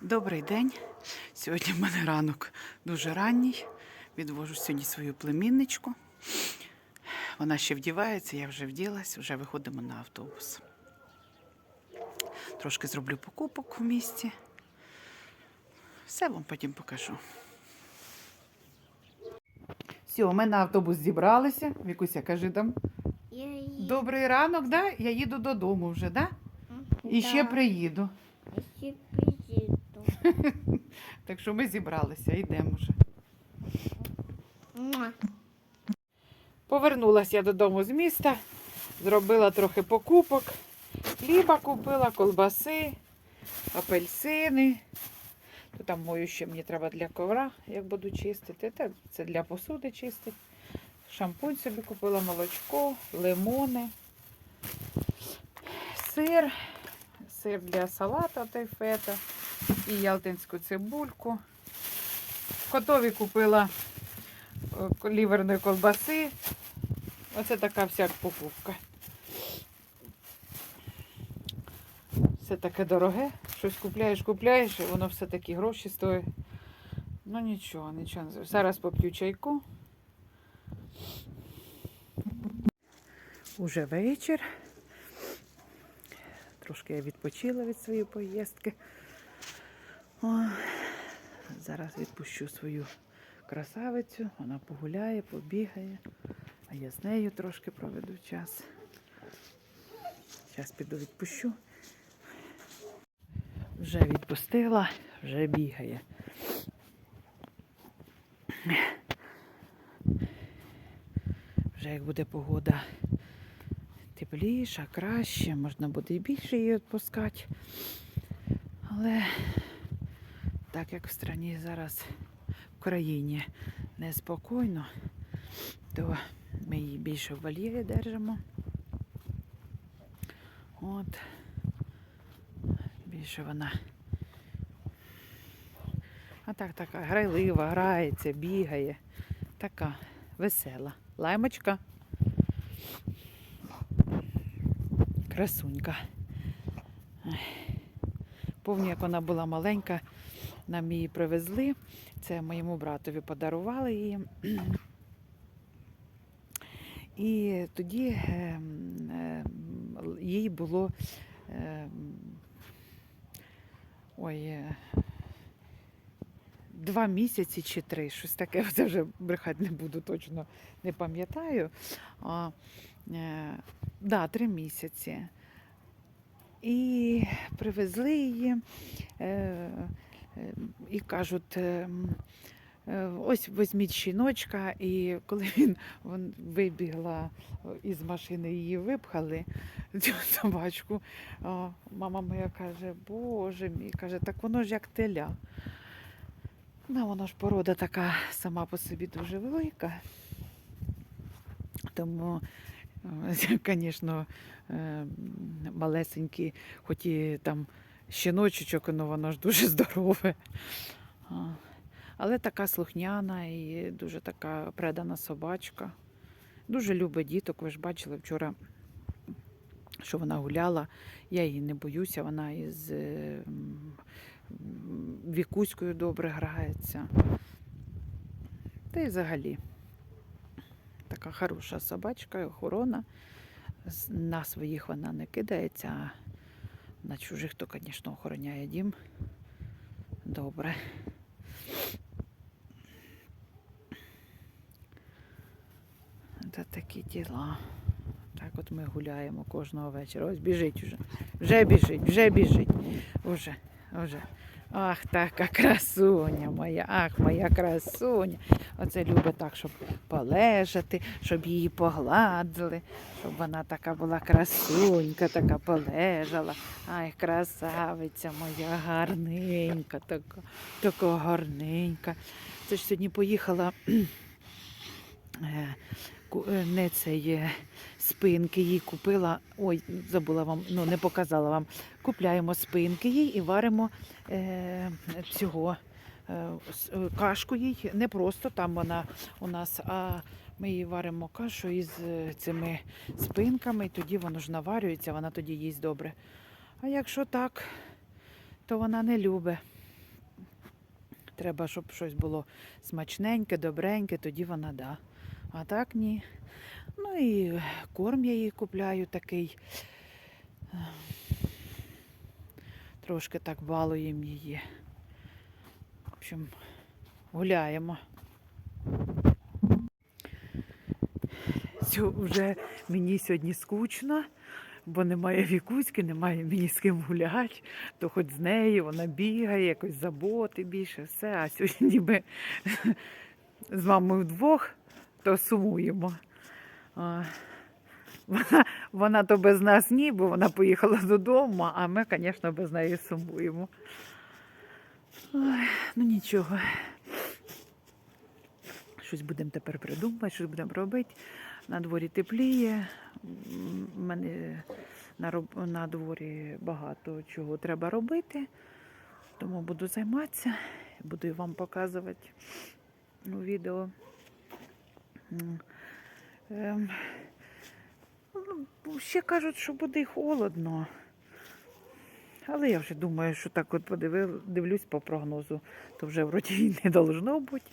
Добрий день. Сьогодні в мене ранок дуже ранній. Відвожу сьогодні свою племінничку. Вона ще вдівається, я вже вділась, вже виходимо на автобус. Трошки зроблю покупок в місті. Все вам потім покажу. Все, ми на автобус зібралися. Вікуся, кажи там. Добрий ранок, да? Я їду додому вже, да? І ще приїду. Я ще приїду. Так що ми зібралися, йдемо вже. Повернулася я додому з міста, зробила трохи покупок. Хліба купила, колбаси, апельсини. То там мою ще мені треба для ковра, як буду чистити. Та Це для посуди чистити. Шампунь собі купила, молочко, лимони, сир, сир для салата той фета і ялтинську цибульку. Котові купила е, ліверної колбаси. Оце така вся покупка. Все таке дороге. Щось купляєш, купляєш, і воно все такі гроші стоїть. Ну нічого, нічого не. Зараз поп'ю чайку. Уже вечір. Трошки я відпочила від своєї поїздки. О, зараз відпущу свою красавицю, вона погуляє, побігає, а я з нею трошки проведу час. Зараз піду відпущу. Вже відпустила, вже бігає. Вже як буде погода тепліша, краще, можна буде і більше її відпускати. Але так як в страні зараз в країні неспокійно, то ми її більше в вольєрі держимо. От. Більше вона. А так така грайлива, грається, бігає. Така весела. Лаймочка. Красунька. Помню, як вона була маленька, нам її привезли. Це моєму братові подарували її. І тоді ем, ем, їй було ем, ой, е, два місяці чи три, щось таке, це вже брехати не буду, точно не пам'ятаю. А, е, да, три місяці. І привезли її е, і кажуть, е, м, е, ось візьміть щіночка, і коли він, він вибігла із машини, її випхали, цю собачку, мама моя каже, боже мій, каже, так воно ж як теля. Ну, воно ж порода така сама по собі дуже велика. Тому, звісно, малесенькі, хоч і там щіночечок, ну воно ж дуже здорове. Але така слухняна і дуже така предана собачка. Дуже любить діток. Ви ж бачили вчора, що вона гуляла. Я її не боюся, вона із е, Вікуською добре грається. Та й взагалі така хороша собачка, охорона. На своїх вона не кидається, на чужих то, звісно, охороняє дім. Добре. Та такі діла. Так от ми гуляємо кожного вечора. Ось біжить вже. Вже біжить, вже біжить. Уже, уже. Ах, така красуня моя, ах, моя красуня. Оце любить так, щоб полежати, щоб її погладили, щоб вона така була красунька, така полежала. Ай, красавиця моя гарненька, така, така гарненька. Це ж сьогодні поїхала е, е, не цей е, спинки їй купила. Ой, забула вам, ну не показала вам. Купляємо спинки їй і варимо е, цього е, е, кашку їй. Не просто там вона у нас, а ми їй варимо кашу із е, цими спинками, і тоді воно ж наварюється, вона тоді їсть добре. А якщо так, то вона не любить. Треба, щоб щось було смачненьке, добреньке, тоді вона да. А так ні. Ну і корм я їй купляю такий. е, Трошки так балуємо її. В общем, гуляємо. Цю вже мені сьогодні скучно, бо немає вікуськи, немає мені з ким гуляти, то хоч з нею вона бігає, якось заботи більше, все. А сьогодні ми з мамою вдвох, то сумуємо. Вона, вона то без нас ні, бо вона поїхала додому, а ми, звісно, без неї сумуємо. Ой, ну нічого. Щось будемо тепер придумувати, щось будемо робити. На дворі тепліє. У мене на, роб... на дворі багато чого треба робити. Тому буду займатися, буду вам показувати у відео. Ем, ну, Ще кажуть, що буде холодно. Але я вже думаю, що так от подивив, дивлюсь по прогнозу, то вже вроді і не должно бути.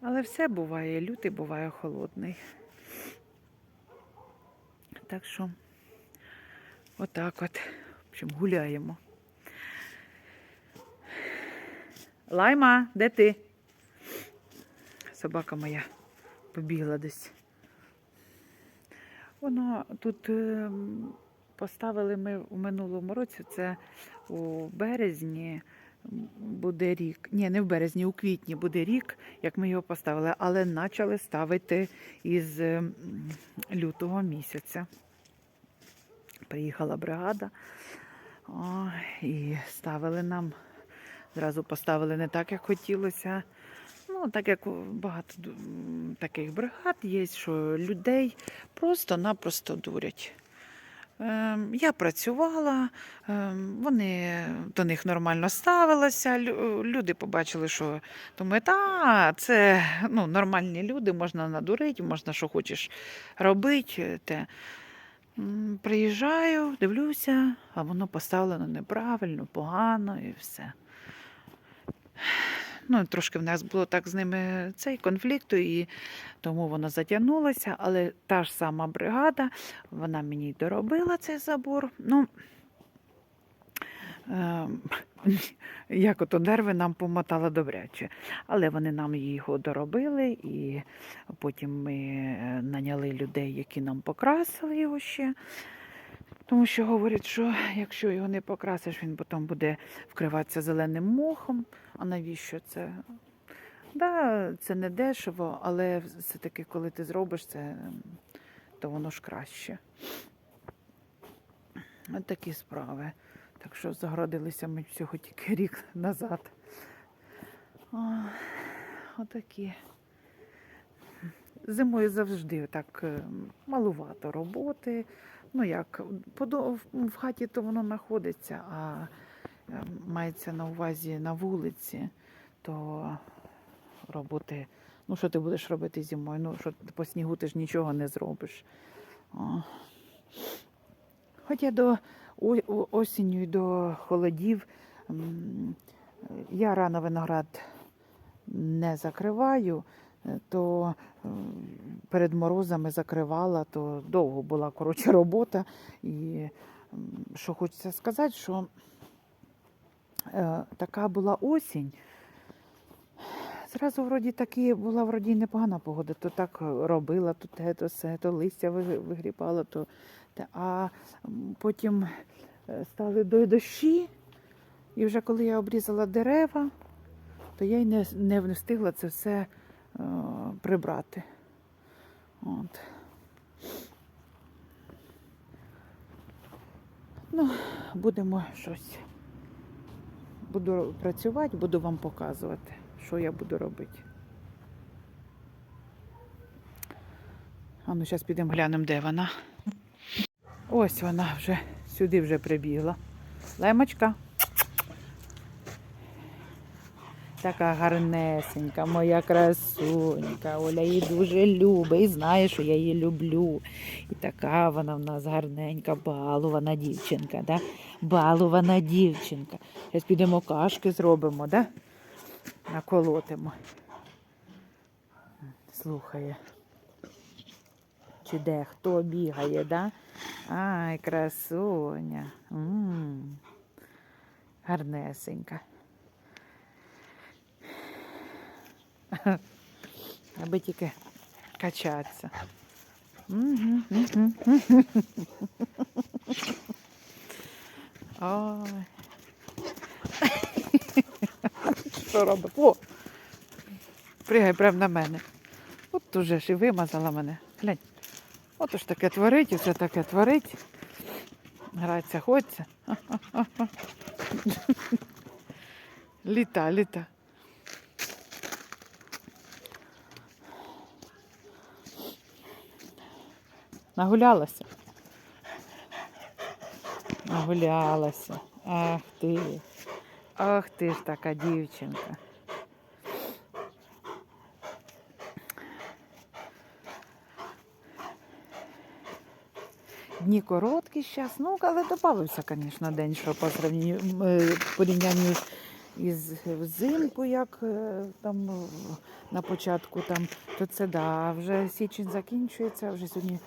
Але все буває, лютий буває холодний. Так що отак от, в общем, гуляємо. Лайма, де ти? Собака моя побігла десь. Воно тут ем, поставили ми у минулому році, це у березні буде рік. Ні, не в березні, у квітні буде рік, як ми його поставили, але почали ставити із ем, лютого місяця. Приїхала бригада і ставили нам. Зразу поставили не так, як хотілося. Ну, так як багато таких бригад є, що людей просто-напросто дурять. Ем, Я працювала, ем, вони до них нормально ставилися. лю- Люди побачили, що думають, а це ну, нормальні люди, можна надурити, можна що хочеш робити. Те. Приїжджаю, дивлюся, а воно поставлено неправильно, погано і все. Ну, трошки в нас було так з ними цей конфлікт, і тому воно затягнулося. Але та ж сама бригада, вона мені доробила цей забор. Ну, ем, як ото нерви нам помотала добряче. Але вони нам його доробили, і потім ми е, наняли людей, які нам покрасили його ще. Тому що говорять, що якщо його не покрасиш, він потім буде вкриватися зеленим мохом. А навіщо це? Да, це не дешево, але все-таки, коли ти зробиш це, то воно ж краще. От такі справи. Так що загородилися ми всього тільки рік назад. Отакі. Зимою завжди так е, малувато роботи. Ну як, в- хаті то воно знаходиться, а е, мається на увазі на вулиці, то роботи. Ну, що ти будеш робити зимою? Ну, що по снігу ти ж нічого не зробиш. Хоча до осінню і до холодів я рано виноград не закриваю, то е, перед морозами закривала, то довго була коротше робота. І що хочеться сказати, що е, така була осінь. Зразу вроді таки була вроді непогана погода, то так робила, то те, то все, то листя ви- вигрібала, то те. А потім е, стали до дощі, і вже коли я обрізала дерева, то я й не, не встигла це все е, прибрати. От. Ну, будемо щось. Буду працювати, буду вам показувати, що я буду робити. А ну, зараз підемо глянемо, де вона. Ось вона вже сюди вже прибігла. Лемочка. Така гарнесенька, моя красунька. Оля її дуже любить і знає, що я її люблю. І така вона в нас гарненька, балувана дівчинка, да? Балувана дівчинка. Зараз підемо кашки зробимо, да? наколотимо. Слухає. Чи де хто бігає, да? Ай, красуня. м Гарнесенька. Аби тільки качатися. Мгм. Ой. Що робить? О! Пригай прямо на мене. От уже ж і вимазала мене. Глянь. От уж таке творить, усе таке творить. Грається, хочеться. Літа, літа. Нагулялася. Нагулялася. Ах ти. Ах ти ж така дівчинка. Дні короткі зараз, ну, але додався, звісно, день, що по е, порівнянні із взимку, як е, там е, на початку, там, то це да, вже січень закінчується, вже сьогодні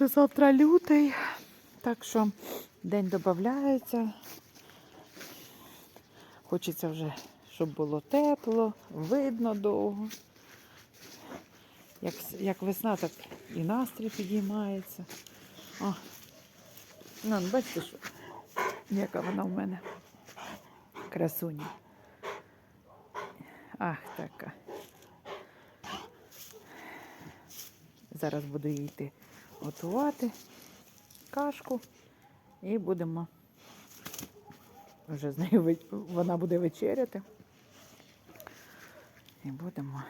вже завтра лютий, так що день додається. Хочеться вже, щоб було тепло, видно довго. Як, як весна, так і настрій підіймається. О. Ну, ну, бачите, що, яка вона в мене красуня. Ах, така. Зараз буду їй йти готувати кашку і будемо вже з нею вона буде вечеряти. І будемо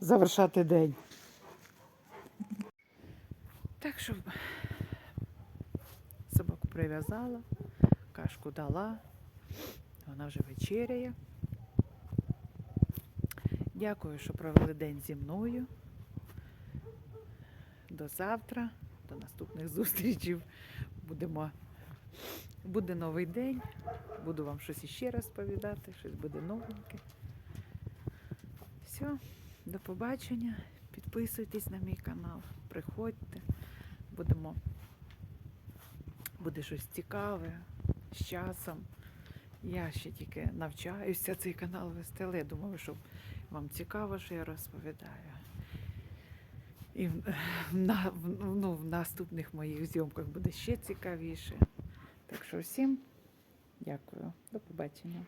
завершати день. Так що собаку прив'язала, кашку дала, вона вже вечеряє. Дякую, що провели день зі мною. До завтра, до наступних зустрічей. Будемо. Буде новий день. Буду вам щось іще розповідати, щось буде новеньке. Все, до побачення. Підписуйтесь на мій канал, приходьте. Будемо. Буде щось цікаве з часом. Я ще тільки навчаюся цей канал вести, але я думаю, що вам цікаво, що я розповідаю. І на, ну, в наступних моїх зйомках буде ще цікавіше. Так що всім дякую. До побачення.